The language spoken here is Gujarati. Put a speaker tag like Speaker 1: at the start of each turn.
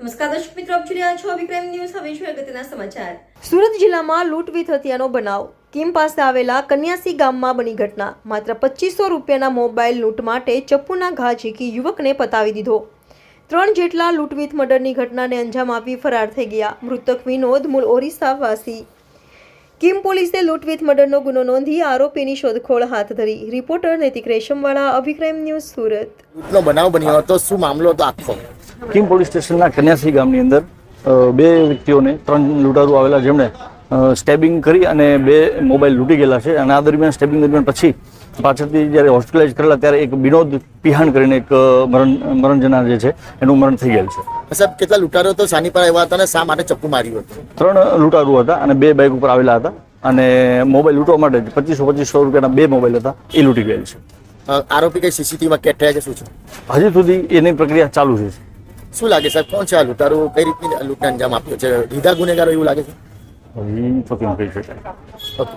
Speaker 1: નમસ્કાર દર્શક મિત્રો આપ જોઈ રહ્યા છો વિક્રમ ન્યૂઝ. હવે છે અગત્યના સમાચાર. સુરત જિલ્લામાં લૂંટ હત્યાનો બનાવ. કિમ પાસે આવેલા કન્યાસી ગામમાં બની ઘટના. માત્ર પચીસો રૂપિયાના મોબાઈલ લૂંટ માટે ચપ્પુના ઘા ઝીકી યુવકને પતાવી દીધો. ત્રણ જેટલા લૂંટવિથ મર્ડરની ઘટનાને અંજામ આપી ફરાર થઈ ગયા. મૃતક વિનોદ મૂળ ઓરિસ્સા વાસી કિમ પોલીસે લૂંટવિથ મર્ડરનો ગુનો નોંધી આરોપીની શોધખોળ હાથ ધરી. રિપોર્ટર નૈતિક રેશમવાળા અભિક્રમ ન્યૂઝ સુરત.
Speaker 2: લૂંટનો બનાવ બન્યો હતો. શું મામલો હતો આખો?
Speaker 3: કિમ પોલીસ સ્ટેશનના કન્યાસી ગામની અંદર બે વ્યક્તિઓને ત્રણ લૂંટારૂ આવેલા જેમણે સ્ટેબિંગ કરી અને બે મોબાઈલ લૂંટી ગયેલા છે. અને આ દરમિયાન સ્ટેબિંગ દરમિયાન પછી પાછળથી જ્યારે હોસ્પિટલાઇઝ કરેલા ત્યારે એક વિનોદ પિહાણ કરીને એક મરણ મરણ જનાર જે છે એનું મરણ થઈ ગયેલ છે.
Speaker 2: સાહેબ કેટલા લૂંટારો તો સાની પર આવ્યા હતા અને શા માટે ચપ્પુ માર્યું હતું?
Speaker 3: ત્રણ લૂંટારૂ હતા અને બે બાઇક ઉપર આવેલા હતા. અને મોબાઈલ લૂંટવા માટે પચીસો પચીસો રૂપિયાના બે મોબાઈલ હતા એ લૂંટી ગયેલ છે.
Speaker 2: આરોપી કઈ સીસીટીવીમાં કેટ થયા છે શું છે?
Speaker 3: હજી સુધી એની પ્રક્રિયા ચાલુ છે.
Speaker 2: શું લાગે સાહેબ? કોણ છે આ લૂંટારો? કઈ રીતની લૂંટને અંજામ આપ્યો છે? લીધા ગુનેગારો એવું લાગે છે?
Speaker 3: હજી તો કેમ કહી શકાય.
Speaker 2: ઓકે.